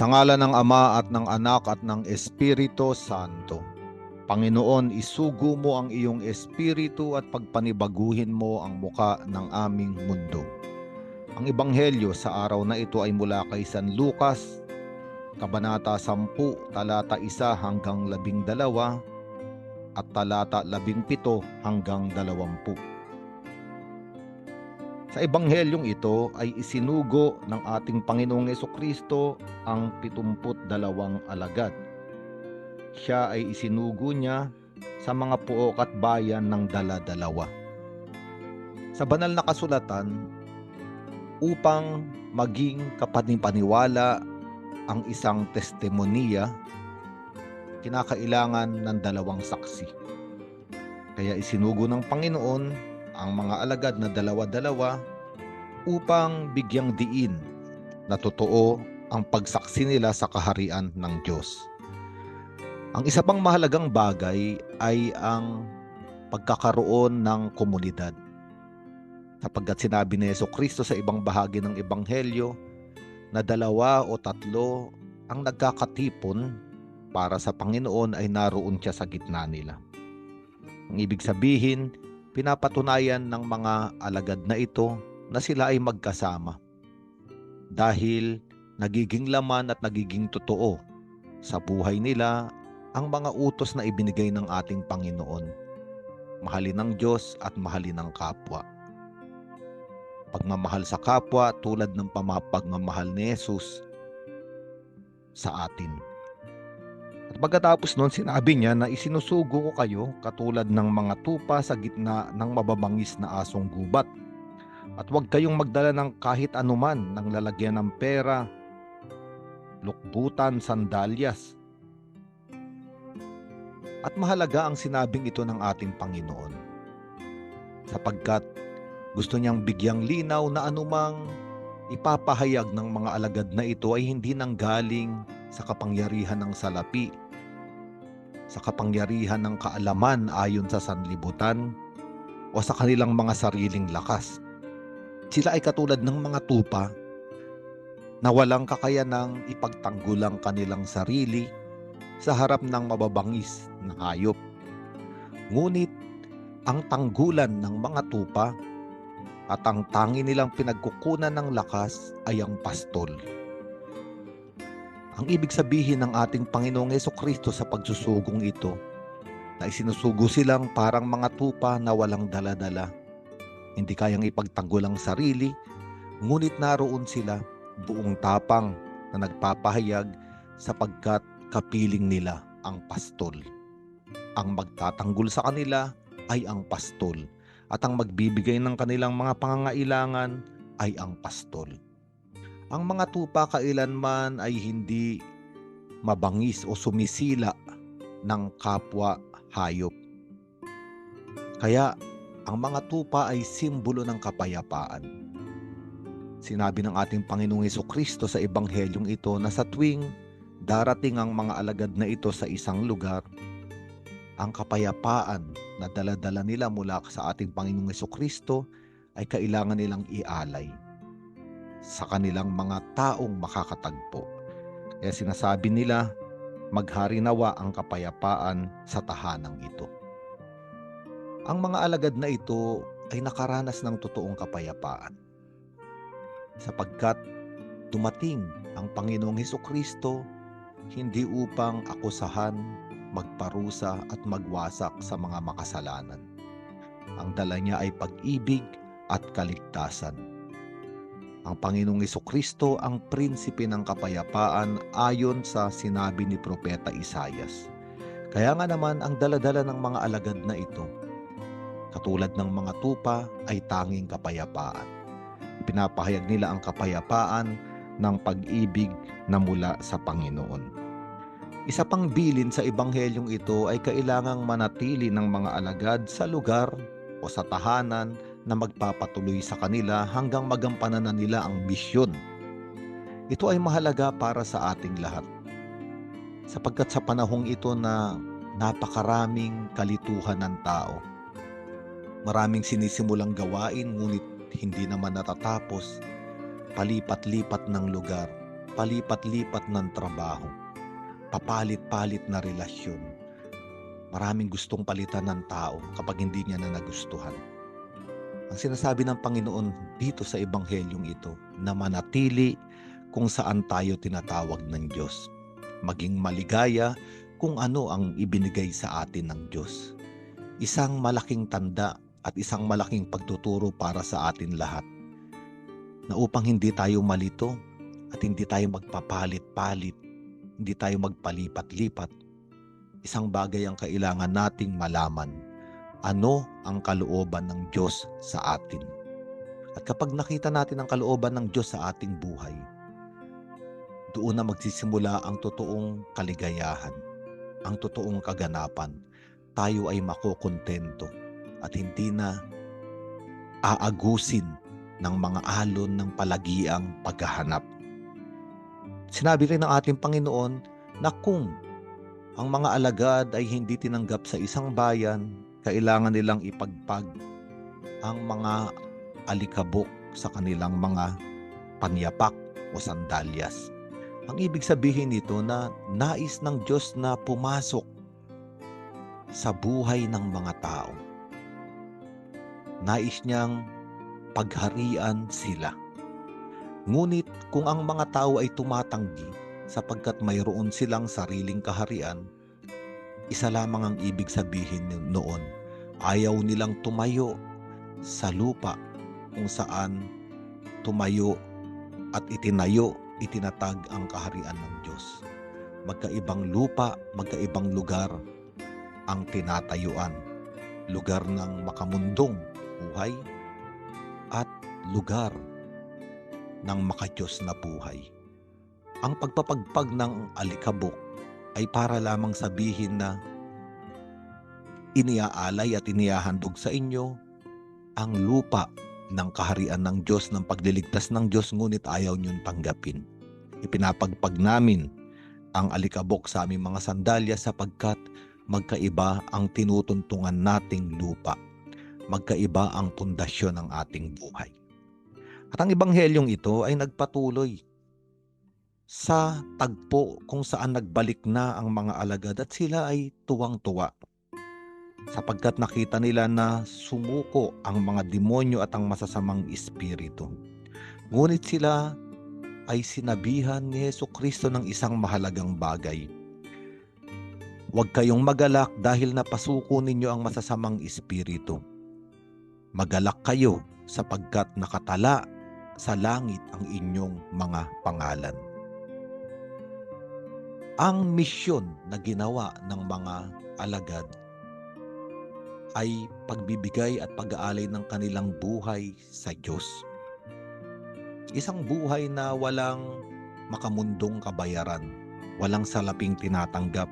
Sa ngala ng Ama at ng Anak at ng Espiritu Santo. Panginoon, isugo mo ang iyong espiritu at pagpanibaguhin mo ang muka ng aming mundo. Ang ebanghelyo sa araw na ito ay mula kay San Lucas, Kabanata 10, talata 1 hanggang 12 at talata 17 hanggang 20. Sa ebanghelyong ito ay isinugo ng ating Panginoong Kristo ang 72 alagad. Siya ay isinugo niya sa mga puok at bayan ng dala-dalawa. Sa banal na kasulatan, upang maging kapanipaniwala ang isang testimonya, kinakailangan ng dalawang saksi. Kaya isinugo ng Panginoon ang mga alagad na dalawa-dalawa upang bigyang diin na totoo ang pagsaksi nila sa kaharian ng Diyos. Ang isa pang mahalagang bagay ay ang pagkakaroon ng komunidad. Sapagkat sinabi ni Yeso Kristo sa ibang bahagi ng Ebanghelyo na dalawa o tatlo ang nagkakatipon para sa Panginoon ay naroon siya sa gitna nila. Ang ibig sabihin, pinapatunayan ng mga alagad na ito na sila ay magkasama. Dahil nagiging laman at nagiging totoo sa buhay nila ang mga utos na ibinigay ng ating Panginoon. Mahalin ng Diyos at mahalin ng kapwa. Pagmamahal sa kapwa tulad ng pagmamahal ni Jesus sa atin. At pagkatapos noon, sinabi niya na isinusugo ko kayo katulad ng mga tupa sa gitna ng mababangis na asong gubat. At huwag kayong magdala ng kahit anuman ng lalagyan ng pera, lukbutan, sandalyas, at mahalaga ang sinabing ito ng ating Panginoon. Sapagkat gusto niyang bigyang linaw na anumang ipapahayag ng mga alagad na ito ay hindi nanggaling sa kapangyarihan ng salapi, sa kapangyarihan ng kaalaman ayon sa sanlibutan, o sa kanilang mga sariling lakas. Sila ay katulad ng mga tupa na walang kakayanang ipagtanggol ang kanilang sarili sa harap ng mababangis na hayop. Ngunit ang tanggulan ng mga tupa at ang tangi nilang pinagkukunan ng lakas ay ang pastol. Ang ibig sabihin ng ating Panginoong Yeso Kristo sa pagsusugong ito na isinusugo silang parang mga tupa na walang daladala. Hindi kayang ipagtanggol ang sarili, ngunit naroon sila buong tapang na nagpapahayag sapagkat kapiling nila ang pastol. Ang magtatanggol sa kanila ay ang pastol at ang magbibigay ng kanilang mga pangangailangan ay ang pastol. Ang mga tupa kailanman ay hindi mabangis o sumisila ng kapwa hayop. Kaya ang mga tupa ay simbolo ng kapayapaan. Sinabi ng ating Panginoong Yeso Kristo sa Ebanghelyong ito na sa tuwing darating ang mga alagad na ito sa isang lugar, ang kapayapaan na daladala nila mula sa ating Panginoong Yeso Kristo ay kailangan nilang ialay sa kanilang mga taong makakatagpo. Kaya sinasabi nila, maghari nawa ang kapayapaan sa tahanang ito. Ang mga alagad na ito ay nakaranas ng totoong kapayapaan. Sapagkat dumating ang Panginoong Heso Kristo hindi upang akusahan, magparusa at magwasak sa mga makasalanan. Ang dala niya ay pag-ibig at kaligtasan. Ang Panginoong Kristo ang prinsipe ng kapayapaan ayon sa sinabi ni Propeta Isayas. Kaya nga naman ang daladala ng mga alagad na ito, katulad ng mga tupa, ay tanging kapayapaan. Pinapahayag nila ang kapayapaan ng pag-ibig na mula sa Panginoon. Isa pang bilin sa ebanghelyong ito ay kailangang manatili ng mga alagad sa lugar o sa tahanan na magpapatuloy sa kanila hanggang magampanan na nila ang misyon. Ito ay mahalaga para sa ating lahat. Sapagkat sa panahong ito na napakaraming kalituhan ng tao, maraming sinisimulang gawain ngunit hindi naman natatapos, palipat-lipat ng lugar, palipat-lipat ng trabaho, papalit-palit na relasyon. Maraming gustong palitan ng tao kapag hindi niya na nagustuhan. Ang sinasabi ng Panginoon dito sa Ebanghelyong ito na manatili kung saan tayo tinatawag ng Diyos. Maging maligaya kung ano ang ibinigay sa atin ng Diyos. Isang malaking tanda at isang malaking pagtuturo para sa atin lahat na upang hindi tayo malito at hindi tayo magpapalit-palit, hindi tayo magpalipat-lipat, isang bagay ang kailangan nating malaman. Ano ang kalooban ng Diyos sa atin? At kapag nakita natin ang kalooban ng Diyos sa ating buhay, doon na magsisimula ang totoong kaligayahan, ang totoong kaganapan. Tayo ay makokontento at hindi na aagusin ng mga alon ng palagiang paghahanap. Sinabi rin ng ating Panginoon na kung ang mga alagad ay hindi tinanggap sa isang bayan, kailangan nilang ipagpag ang mga alikabok sa kanilang mga panyapak o sandalyas. Ang ibig sabihin nito na nais ng Diyos na pumasok sa buhay ng mga tao. Nais niyang pagharian sila. Ngunit kung ang mga tao ay tumatanggi sapagkat mayroon silang sariling kaharian, isa lamang ang ibig sabihin noon. Ayaw nilang tumayo sa lupa kung saan tumayo at itinayo, itinatag ang kaharian ng Diyos. Magkaibang lupa, magkaibang lugar ang tinatayuan. Lugar ng makamundong buhay at lugar ng makadiyos na buhay. Ang pagpapagpag ng alikabok ay para lamang sabihin na iniaalay at inihahandog sa inyo ang lupa ng kaharian ng Diyos, ng pagliligtas ng Diyos, ngunit ayaw niyong tanggapin. Ipinapagpag namin ang alikabok sa aming mga sandalya sapagkat magkaiba ang tinutuntungan nating lupa. Magkaiba ang pundasyon ng ating buhay. At ang ibanghelyong ito ay nagpatuloy sa tagpo kung saan nagbalik na ang mga alagad at sila ay tuwang-tuwa sapagkat nakita nila na sumuko ang mga demonyo at ang masasamang espiritu. Ngunit sila ay sinabihan ni Yesu Kristo ng isang mahalagang bagay. Huwag kayong magalak dahil napasuko ninyo ang masasamang espiritu. Magalak kayo sapagkat nakatala sa langit ang inyong mga pangalan. Ang misyon na ginawa ng mga alagad ay pagbibigay at pag-aalay ng kanilang buhay sa Diyos. Isang buhay na walang makamundong kabayaran, walang salaping tinatanggap,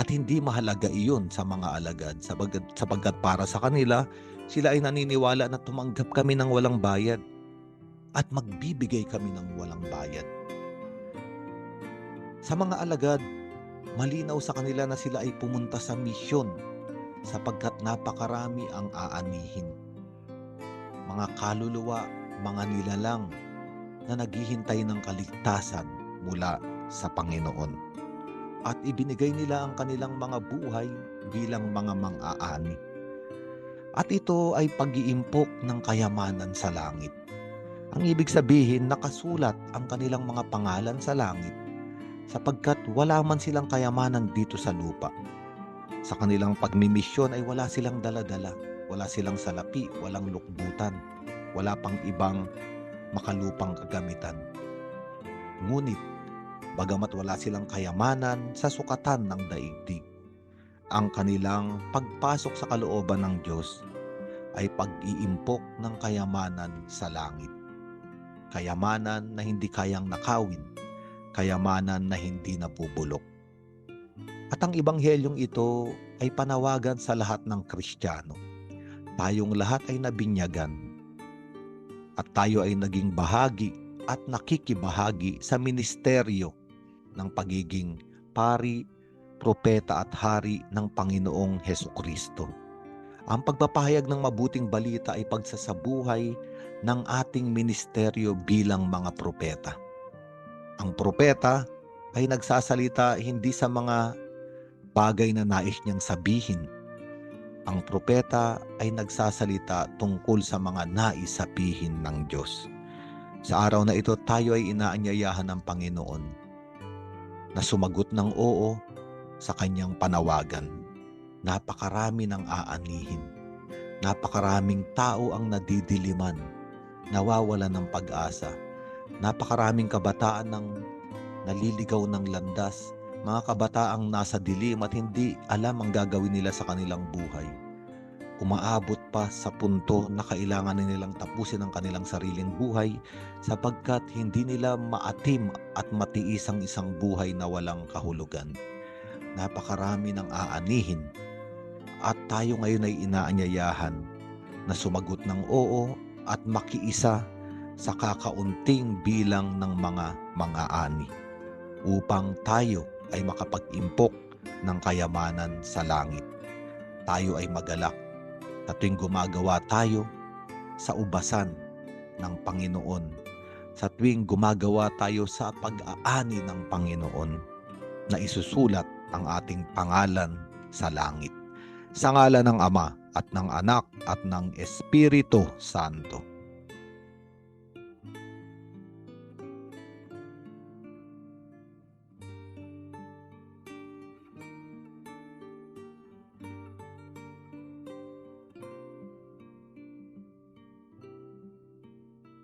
at hindi mahalaga iyon sa mga alagad sapagkat, sapagkat para sa kanila, sila ay naniniwala na tumanggap kami ng walang bayad at magbibigay kami ng walang bayad. Sa mga alagad, malinaw sa kanila na sila ay pumunta sa misyon sapagkat napakarami ang aanihin. Mga kaluluwa, mga nilalang na naghihintay ng kaligtasan mula sa Panginoon. At ibinigay nila ang kanilang mga buhay bilang mga mang-aani. At ito ay pag-iimpok ng kayamanan sa langit. Ang ibig sabihin, nakasulat ang kanilang mga pangalan sa langit sapagkat wala man silang kayamanan dito sa lupa sa kanilang pagmimisyon ay wala silang daladala, wala silang salapi, walang lukbutan, wala pang ibang makalupang kagamitan. Ngunit, bagamat wala silang kayamanan sa sukatan ng daigdig, ang kanilang pagpasok sa kalooban ng Diyos ay pag-iimpok ng kayamanan sa langit. Kayamanan na hindi kayang nakawin, kayamanan na hindi napubulok at ang ibanghelyong ito ay panawagan sa lahat ng Kristiyano. Tayong lahat ay nabinyagan at tayo ay naging bahagi at nakikibahagi sa ministeryo ng pagiging pari, propeta at hari ng Panginoong Heso Kristo. Ang pagpapahayag ng mabuting balita ay pagsasabuhay ng ating ministeryo bilang mga propeta. Ang propeta ay nagsasalita hindi sa mga bagay na nais niyang sabihin. Ang propeta ay nagsasalita tungkol sa mga nais sabihin ng Diyos. Sa araw na ito, tayo ay inaanyayahan ng Panginoon na sumagot ng oo sa kanyang panawagan. Napakarami ng aanihin. Napakaraming tao ang nadidiliman, nawawala ng pag-asa. Napakaraming kabataan ng naliligaw ng landas, mga kabataang nasa dilim at hindi alam ang gagawin nila sa kanilang buhay. Umaabot pa sa punto na kailangan na nilang tapusin ang kanilang sariling buhay sapagkat hindi nila maatim at matiis ang isang buhay na walang kahulugan. Napakarami ng aanihin at tayo ngayon ay inaanyayahan na sumagot ng oo at makiisa sa kakaunting bilang ng mga mga ani upang tayo ay makapag-impok ng kayamanan sa langit. Tayo ay magalak na tuwing gumagawa tayo sa ubasan ng Panginoon, sa tuwing gumagawa tayo sa pag-aani ng Panginoon, na isusulat ang ating pangalan sa langit. Sa ngala ng Ama at ng Anak at ng Espiritu Santo.